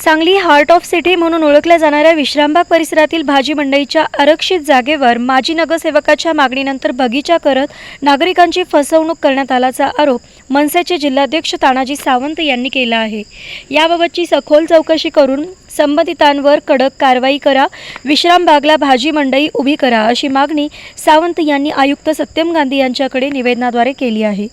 Sangli heart of city म्हणून ओळखल्या जाणाऱ्या विश्रामबाग परिसरातील भाजी मंडईच्या आरक्षित जागेवर माजी नगरसेवकाच्या मागणीनंतर बगीचा करत नागरिकांची फसवणूक करण्यात आल्याचा आरोप मनसेचे जिल्हाध्यक्ष तानाजी सावंत यांनी केला आहे. याबाबतची सखोल चौकशी करून संबंधितांवर कडक कारवाई करा विश्रामबागला भाजी मंडई उभी करा अशी मागणी सावंत यांनी आयुक्त सत्यम गांधी यांच्याकडे निवेदनाद्वारे केली आहे.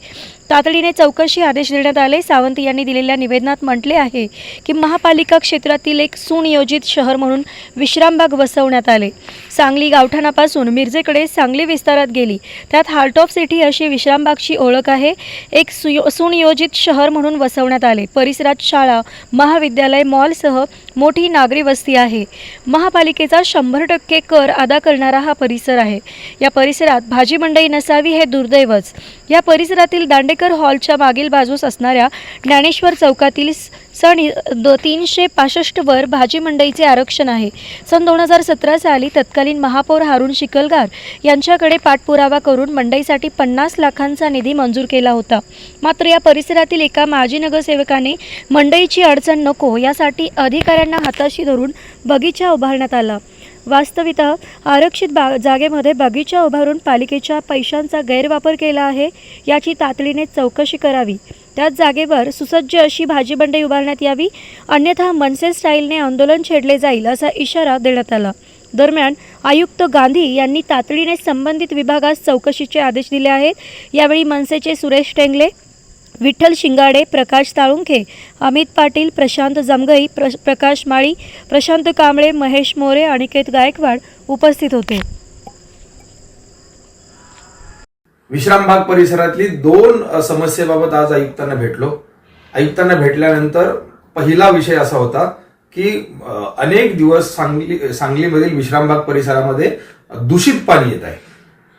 तातडीने चौकशी आदेश देण्यात आले. सावंत यांनी दिलेल्या निवेदनात म्हटले आहे की महापालिका क्षेत्रातील एक सुनियोजित शहर म्हणून विश्रामबाग वसवण्यात आले. सांगली गावठाणापासून मिरजेकडे सांगली विस्तारात गेली. त्यात हार्ट ऑफ सिटी अशी विश्रामबागची ओळख आहे. एक सुयो सुनियोजित शहर म्हणून वसवण्यात आले. परिसरात शाळा महाविद्यालय मॉलसह मोठी नागरी वस्ती आहे. महापालिकेचा शंभर टक्के कर अदा करणारा हा परिसर आहे. या परिसरात भाजी मंडई नसावी हे दुर्दैवच. या परिसरातील दांडे दांडेकर हॉलच्या मागील बाजूस असणाऱ्या ज्ञानेश्वर चौकातील सण सन द तीनशे पासष्टवर भाजी मंडईचे आरक्षण आहे. सन दोन हजार सतरा साली तत्कालीन महापौर हारून शिकलगार यांच्याकडे पाठपुरावा करून मंडईसाठी पन्नास लाखांचा निधी मंजूर केला होता. मात्र या परिसरातील एका माजी नगरसेवकाने मंडईची अडचण नको यासाठी अधिकाऱ्यांना हाताशी धरून बगीचा उभारण्यात आला. वास्तवित आरक्षित बा जागेमध्ये बगीचा उभारून पालिकेच्या पैशांचा गैरवापर केला आहे याची तातडीने चौकशी करावी. त्याच जागेवर सुसज्ज अशी भाजी बंडई उभारण्यात यावी अन्यथा मनसे स्टाईलने आंदोलन छेडले जाईल असा इशारा देण्यात आला. दरम्यान आयुक्त गांधी यांनी तातडीने संबंधित विभागास चौकशीचे आदेश दिले आहेत. यावेळी मनसेचे सुरेश टेंगले विठ्ठल शिंगाडे प्रकाश ताळुंखे अमित पाटील प्रशांत जमगई प्र प्रकाश माळी प्रशांत कांबळे महेश मोरे अनिकेत गायकवाड उपस्थित होते. विश्रामबाग परिसरातली दोन समस्येबाबत आज आयुक्तांना भेटलो. आयुक्तांना भेटल्यानंतर पहिला विषय असा होता की अनेक दिवस सांगली सांगलीमधील विश्रामबाग परिसरामध्ये दूषित पाणी येत आहे.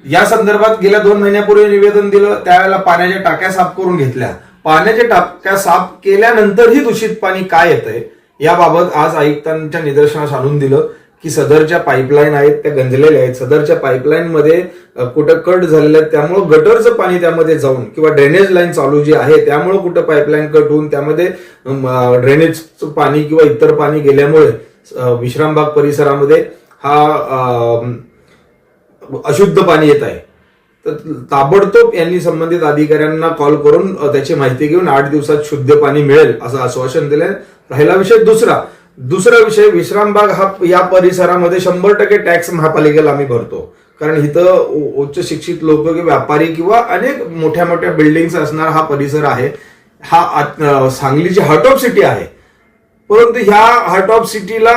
या संदर्भात गेल्या दोन महिन्यापूर्वी निवेदन दिलं त्यावेळेला पाण्याच्या टाक्या साफ करून घेतल्या. पाण्याच्या टाक्या साफ केल्यानंतरही दूषित पाणी काय येतंय याबाबत आज आयुक्तांच्या निदर्शनास आणून दिलं की सदरच्या पाईपलाईन आहेत त्या गंजलेल्या आहेत. सदरच्या पाईपलाईन मध्ये कुठं कट झालेल्या आहेत त्यामुळं गटरचं पाणी त्यामध्ये जाऊन किंवा ड्रेनेज लाईन चालू जी आहे त्यामुळं कुठं पाईपलाईन कट होऊन त्यामध्ये ड्रेनेजचं पाणी किंवा इतर पाणी गेल्यामुळे विश्रामबाग परिसरामध्ये हा अशुद्ध पाणी येत आहे. तर ताबडतोब यांनी संबंधित अधिकाऱ्यांना कॉल करून त्याची माहिती घेऊन आठ दिवसात शुद्ध पाणी मिळेल असं आश्वासन दिलंय. राहिला विषय दुसरा. दुसरा विषय विश्रामबाग हा या परिसरामध्ये शंभर टक्के टॅक्स महापालिकेला आम्ही भरतो. कारण इथं उच्च शिक्षित लोक किंवा व्यापारी किंवा अनेक मोठ्या मोठ्या बिल्डिंग्स असणारा हा परिसर आहे. हा सांगलीची हार्ट ऑफ सिटी आहे. परंतु ह्या हार्ट ऑफ सिटीला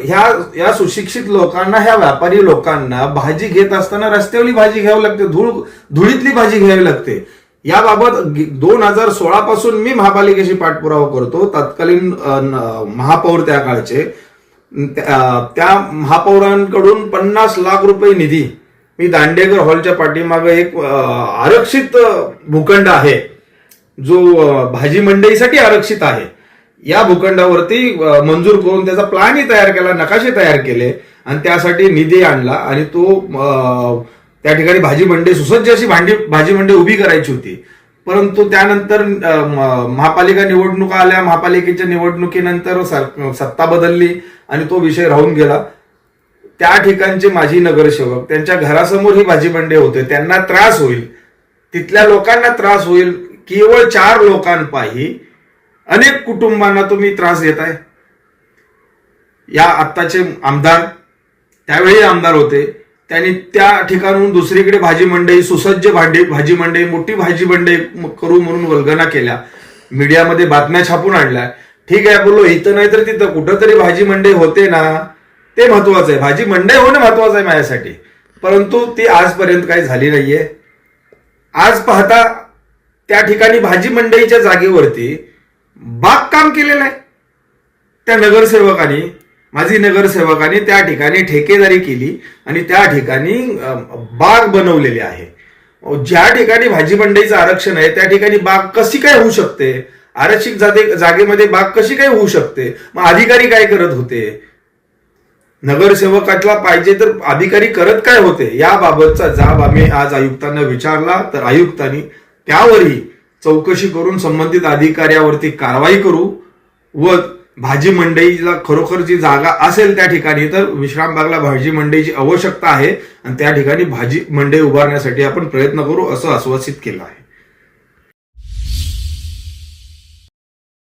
ह्या या सुशिक्षित लोकांना ह्या व्यापारी लोकांना भाजी घेत असताना रस्त्यावरली भाजी घ्यावी लागते धूळ धुळीतली भाजी घ्यावी लागते. याबाबत दोन हजार सोळा पासून मी महापालिकेशी पाठपुरावा करतो. तत्कालीन महापौर त्या काळचे. त्या महापौरांकडून पन्नास लाख रुपये निधी मी दांडेकर हॉलच्या पाठीमागे एक आरक्षित भूखंड आहे जो भाजी मंडईसाठी आरक्षित आहे. या भूखंडावरती मंजूर करून त्याचा प्लॅनही तयार केला नकाशे तयार केले. आणि त्यासाठी निधी आणला. आणि तो त्या ठिकाणी भाजी मंडी सुसज्ज अशी भांडी भाजी मंडई उभी करायची होती. परंतु त्यानंतर महापालिका निवडणुका आल्या. महापालिकेच्या निवडणुकीनंतर सत्ता बदलली आणि तो विषय राहून गेला. त्या ठिकाणचे माजी नगरसेवक त्यांच्या घरासमोर ही भाजी मंडे होते. त्यांना त्रास होईल. तिथल्या लोकांना त्रास होईल. केवळ चार लोकांपायी अनेक कुटुंबांना तुम्ही त्रास देताय या आत्ताचे आमदार त्यावेळी आमदार होते. त्यांनी त्या ठिकाणून दुसरीकडे भाजी मंडई सुसज्ज भांडी भाजी मंडई मोठी भाजी मंडई करू म्हणून वल्गना केल्या. मीडियामध्ये बातम्या छापून आणल्या. ठीक आहे बोललो इथं नाही तर तिथं. कुठंतरी भाजी मंडई होते ना ते महत्वाचं आहे. भाजी मंडई होणं महत्वाचं आहे माझ्यासाठी. परंतु ती आजपर्यंत काही झाली नाहीये. आज पाहता त्या ठिकाणी भाजी मंडईच्या जागेवरती बागकाम केलेलं आहे. त्या नगरसेवकांनी माझी नगरसेवकांनी त्या ठिकाणी ठेकेदारी केली आणि त्या ठिकाणी बाग बनवलेली आहे. ज्या ठिकाणी भाजी मंडईचं आरक्षण आहे त्या ठिकाणी बाग कशी काय होऊ शकते? आरक्षित जागे जागेमध्ये बाग कशी काय होऊ शकते? मग अधिकारी काय करत होते? नगरसेवकातला पाहिजे तर अधिकारी करत काय होते? याबाबतचा जाब आम्ही आज आयुक्तांना विचारला तर आयुक्तांनी त्यावरही चौकशी करून संबंधित अधिकाऱ्यावरती कारवाई करू व भाजी मंडईला खरोखर जी जागा असेल त्या ठिकाणी तर विश्रामबागला भाजी मंडईची आवश्यकता आहे. आणि त्या ठिकाणी भाजी मंडई उभारण्यासाठी आपण प्रयत्न करू असं आश्वासित केलं आहे.